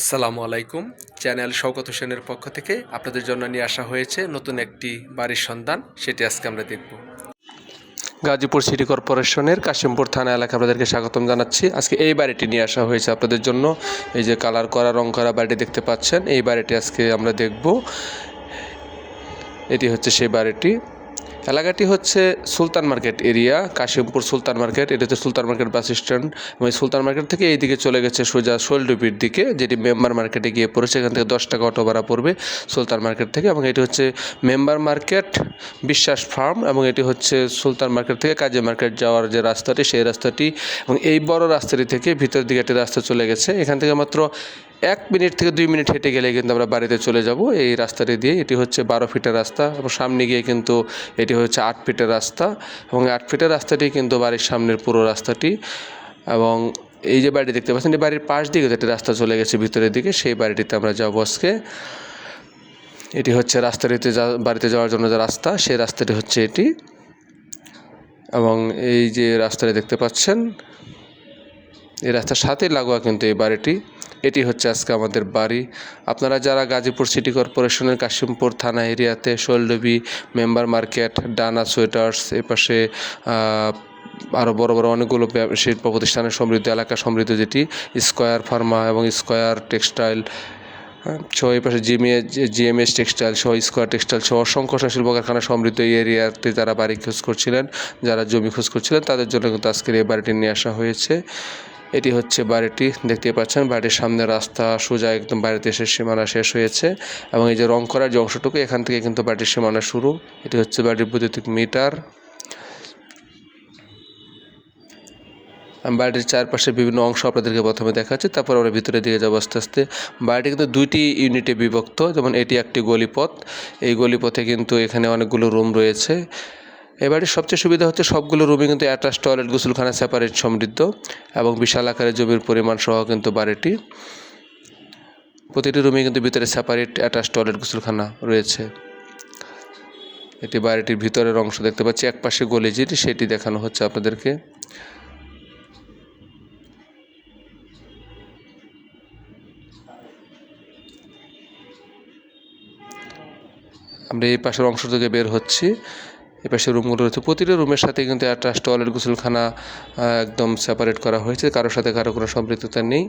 আসসালামু আলাইকুম। চ্যানেল শওকত হোসেনের পক্ষ থেকে আপনাদের জন্য নিয়ে আসা হয়েছে নতুন একটি বাড়ির সন্ধান। সেটি আজকে আমরা দেখব। গাজীপুর সিটি কর্পোরেশনের কাশিমপুর থানা এলাকা আপনাদেরকে স্বাগতম জানাচ্ছি। আজকে এই বাড়িটি নিয়ে আসা হয়েছে আপনাদের জন্য। এই যে কালার করা, রং করা বাড়িটি দেখতে পাচ্ছেন। এই বাড়িটি আজকে আমরা দেখব। এটি হচ্ছে সেই বাড়িটি। এলাকাটি হচ্ছে Sultan market area, Kashimpur Sultan market. এটা হচ্ছে সুলতান মার্কেট বাস স্ট্যান্ড। এবং সুলতান মার্কেট থেকে এই দিকে চলে গেছে সোজা শোলডুবির দিকে, যেটি মেম্বার মার্কেটে গিয়ে পড়েছে। এখান থেকে দশ টাকা অটো ভাড়া পড়বে সুলতান মার্কেট থেকে। এবং এটি হচ্ছে মেম্বার মার্কেট বিশ্বাস ফার্ম। এবং এটি হচ্ছে সুলতান মার্কেট থেকে কাজী মার্কেট যাওয়ার যে রাস্তাটি, সেই রাস্তাটি। এবং এই বড় রাস্তাটি থেকে ভিতর দিকে একটি রাস্তা চলে গেছে। এখান থেকে মাত্র এক মিনিট থেকে দুই মিনিট হেঁটে গেলে কিন্তু আমরা বাড়িতে চলে যাব। এই রাস্তাটি দিয়ে এটি হচ্ছে বারো ফিটের রাস্তা এবং সামনে গিয়ে কিন্তু এটি হচ্ছে আট ফিটের রাস্তা এবং আট ফিটের রাস্তাটি কিন্তু বাড়ির সামনের পুরো রাস্তাটি এবং এই যে বাড়ি দেখতে পাচ্ছেন, এই বাড়ির পাশ দিকে যেটি রাস্তা চলে গেছে ভিতরের দিকে। সেই বাড়িটিতে আমরা যাব আজকে। এটি হচ্ছে রাস্তাটিতে যা, বাড়িতে যাওয়ার জন্য যে রাস্তা, সেই রাস্তাটি হচ্ছে এটি এবং এই যে রাস্তাটি দেখতে পাচ্ছেন, এই রাস্তার সাথেই লাগোয়া কিন্তু এই বাড়িটি। এটি হচ্ছে আজকে আমাদের বাড়ি। আপনারা যারা গাজীপুর সিটি কর্পোরেশনের কাশিমপুর থানা এরিয়াতে শৈলডবি, মেম্বার মার্কেট, ডানা সোয়েটার্স এপাশে আরও বড় বড় অনেকগুলো শিল্প প্রতিষ্ঠানের সমৃদ্ধ এলাকা সমৃদ্ধ যেটি, স্কোয়ার ফার্মা এবং স্কোয়ার টেক্সটাইল সহ এই পাশে জিএমএ জিএমএস টেক্সটাইল সহ স্কোয়ার টেক্সটাইল সহ অসংখ্য শিল্প কারখানা সমৃদ্ধ এই এরিয়াতে যারা বাড়ি খোঁজ করছিলেন, যারা জমি খোঁজ করছিলেন, তাদের জন্য কিন্তু আজকের এই বাড়িটি নিয়ে আসা হয়েছে। এটি হচ্ছে বাড়িটি দেখতে পাচ্ছেন। বাড়ির সামনে রাস্তা সোজা একদম বাড়িতে এসে সীমানা শেষ হয়েছে এবং এই যে রং করার যে অংশটুকু, এখান থেকে কিন্তু বাড়ির সীমানা শুরু। এটি হচ্ছে বাড়ির বৈদ্যুতিক মিটার। বাড়িটির চারপাশে বিভিন্ন অংশ আপনাদেরকে প্রথমে দেখাচ্ছি, তারপর আমরা ভিতরে দিকে যাব আস্তে আস্তে। বাড়িটি কিন্তু দুইটি ইউনিটে বিভক্ত, যেমন এটি একটি গলিপথ। এই গলিপথে কিন্তু এখানে অনেকগুলো রুম রয়েছে। এই বাড়ির সবচেয়ে সুবিধা হচ্ছে সবগুলো রুমই কিন্তু অ্যাটাচ টয়লেট, গোসলখানা সেপারেট সমৃদ্ধ এবং বিশাল আকারের জমির পরিমাণ সহ কিন্তু বাড়িটি। প্রতিটি রুমে কিন্তু ভিতরে সেপারেট অ্যাটাচ টয়লেট, গোসলখানা রয়েছে। এটি বাড়িটির ভিতরের অংশ দেখতে পাচ্ছি এক পাশে গলি যেটি, সেটি দেখানো হচ্ছে আপনাদেরকে। আমরা এই পাশের অংশ থেকে বের হচ্ছি। এই পাশে রুমগুলো রয়েছে। প্রতিটা রুমের সাথে কিন্তু একটা টয়লেট গোসলখানা একদম সেপারেট করা হয়েছে। কারোর সাথে কারও কোনো সম্পৃক্ততা নেই।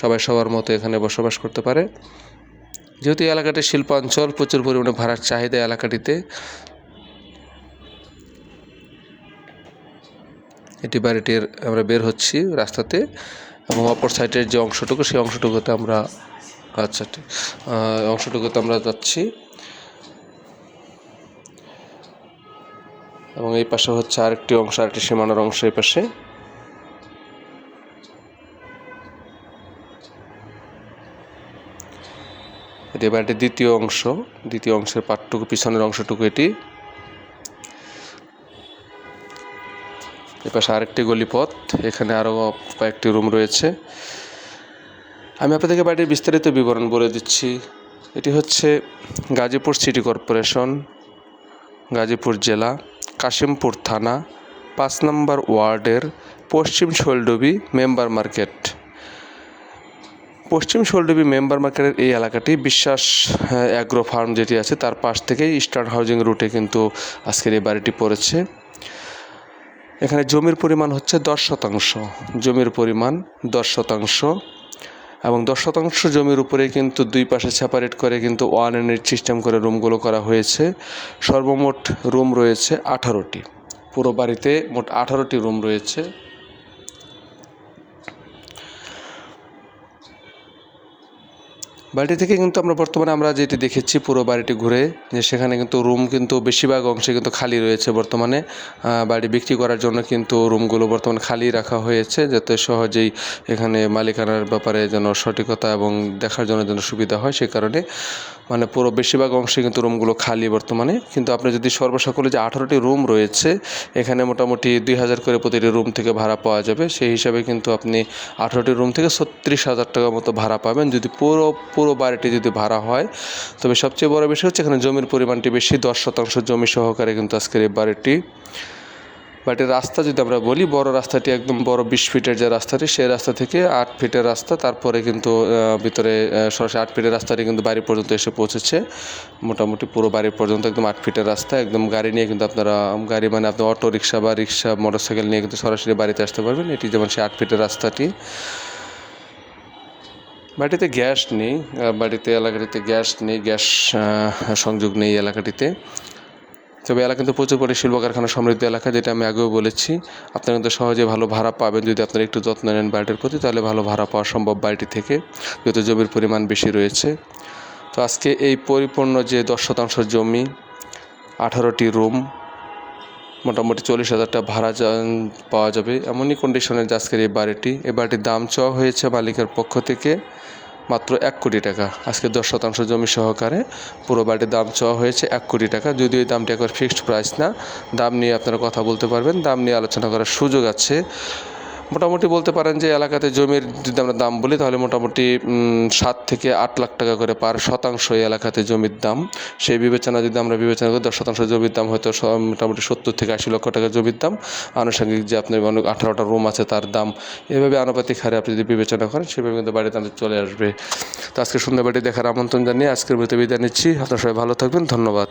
সবাই সবার মতো এখানে বসবাস করতে পারে। যেহেতু এলাকাটি শিল্পাঞ্চল, প্রচুর পরিমাণে ভাড়ার চাহিদা এলাকাটিতে। এটি বাড়িটির আমরা বের হচ্ছি রাস্তাতে এবং অপর সাইডের যে অংশটুকু, সেই অংশটুকুতে আমরা আচ্ছা অংশটুকুতে আমরা যাচ্ছি। এবং এই পাশে হচ্ছে আরেকটি অংশ, আরেকটি সীমানার অংশ এই পাশে। এটি বাড়িটির দ্বিতীয় অংশ, দ্বিতীয় অংশের পাটটুকু পিছনের অংশটুকু এটি। এ পাশে আরেকটি গলিপথ, এখানে আরও কয়েকটি রুম রয়েছে। আমি আপনাদেরকে বাড়ির বিস্তারিত বিবরণ বলে দিচ্ছি। এটি হচ্ছে গাজীপুর সিটি কর্পোরেশন, গাজীপুর জেলা। কাশিমপুর থানা, পাঁচ নম্বর ওয়ার্ডের পশ্চিম শোলডুবি মেম্বার মার্কেট। পশ্চিম শোলডুবি মেম্বার মার্কেটের এই এলাকাটি বিশ্বাস অ্যাগ্রো ফার্ম যেটি আছে, তার পাশ থেকেই ইস্টার্ন হাউজিং রুটে কিন্তু আজকের এই বাড়িটি পড়েছে। এখানে জমির পরিমাণ হচ্ছে দশ শতাংশ, জমির পরিমাণ দশ শতাংশ। এবং দশ শতাংশ জমির উপরে কিন্তু দুই পাশে সেপারেট করে কিন্তু ওয়ান ইউনিট সিস্টেম করে রুমগুলো করা হয়েছে। সর্বমোট রুম রয়েছে আঠারোটি। পুরো বাড়িতে মোট আঠারোটি রুম রয়েছে। বাড়িটি থেকে কিন্তু আমরা বর্তমানে আমরা যেটি দেখেছি, পুরো বাড়িটি ঘুরে, যে সেখানে কিন্তু রুম কিন্তু বেশিরভাগ অংশে কিন্তু খালি রয়েছে বর্তমানে। বাড়ি বিক্রি করার জন্য কিন্তু রুমগুলো বর্তমানে খালি রাখা হয়েছে, যাতে সহজেই এখানে মালিকানার ব্যাপারে যেন সঠিকতা এবং দেখার জন্য যেন সুবিধা হয় সে কারণে। মানে পুরো বেশিরভাগ অংশে কিন্তু রুমগুলো খালি বর্তমানে। কিন্তু আপনি যদি সর্বসকলে যে আঠারোটি রুম রয়েছে, এখানে মোটামুটি দুই হাজার করে প্রতিটি রুম থেকে ভাড়া পাওয়া যাবে। সেই হিসাবে কিন্তু আপনি আঠারোটি রুম থেকে ছত্রিশ হাজার টাকার মতো ভাড়া পাবেন। যদি পুরো পুরো বাড়িটি যদি ভাড়া হয়, তবে সবচেয়ে বড় বিষয় হচ্ছে এখানে জমির পরিমাণটি বেশি, দশ শতাংশ জমি সহকারে কিন্তু আজকের এই বাড়িটি। বাট রাস্তা যদি আমরা বলি, বড় রাস্তাটি একদম বড় বিশ ফিটের যে রাস্তাটি, সেই রাস্তা থেকে আট ফিটের রাস্তা, তারপরে কিন্তু ভিতরে সরাসরি আট ফিটের রাস্তাটি কিন্তু বাড়ি পর্যন্ত এসে পৌঁছেছে। মোটামুটি পুরো বাড়ি পর্যন্ত একদম আট ফিটের রাস্তা, একদম গাড়ি নিয়ে কিন্তু আপনারা, গাড়ি মানে আপনার অটো রিক্সা বা রিক্সা, মোটরসাইকেল নিয়ে কিন্তু সরাসরি বাড়িতে আসতে পারবেন। এটি যেমন সেই আট ফিটের রাস্তাটি। বাড়িতে গ্যাস নেই বাড়িতে, এলাকাটিতে গ্যাস নেই, গ্যাস সংযোগ নেই এলাকাটিতে। তবে এলাকা কিন্তু প্রচুর পরিমাণে শিল্প কারখানা সমৃদ্ধ এলাকা, যেটা আমি আগেও বলেছি। আপনারা কিন্তু সহজে ভালো ভাড়া পাবেন যদি আপনারা একটু যত্ন নেন বাড়িটির প্রতি, তাহলে ভালো ভাড়া পাওয়া সম্ভব বাড়িটি থেকে, যেহেতু জমির পরিমাণ বেশি রয়েছে। তো আজকে এই পরিপূর্ণ যে দশ শতাংশ জমি, আঠারোটি রুম মোটামুটি চল্লিশ হাজার টাকা ভাড়া পাওয়া যাবে। এমনই কন্ডিশনের আজকের এই বাড়িটি। এ বাড়িটির দাম চাওয়া হয়েছে মালিকের পক্ষ থেকে মাত্র এক কোটি টাকা। আজকে দশ শতাংশ জমি সহকারে পুরো বাড়ির দাম চাওয়া হয়েছে এক কোটি টাকা। যদিও এই দামটি একবার ফিক্সড প্রাইস না, দাম নিয়ে আপনারা কথা বলতে পারবেন। দাম নিয়ে আলোচনা করার সুযোগ আছে। মোটামুটি বলতে পারেন যে এলাকাতে জমির যদি আমরা দাম বলি, তাহলে মোটামুটি সাত থেকে আট লাখ টাকা করে পার শতাংশ এই এলাকাতে জমির দাম। সেই বিবেচনা যদি আমরা বিবেচনা করি, দশ শতাংশ জমির দাম হয়তো মোটামুটি সত্তর থেকে আশি লক্ষ টাকা জমির দাম। আনুষঙ্গিক যে আপনার অনেক আঠারোটা রুম আছে, তার দাম এভাবে আনুপাতিক হারে আপনি যদি বিবেচনা করেন, সেভাবে কিন্তু বাড়িতে আমাদের চলে আসবে। তো আজকে সুন্দর বাড়ি দেখার আমন্ত্রণ জানিয়ে আজকের মতো বিদায় নিচ্ছি। আপনার সবাই ভালো থাকবেন। ধন্যবাদ।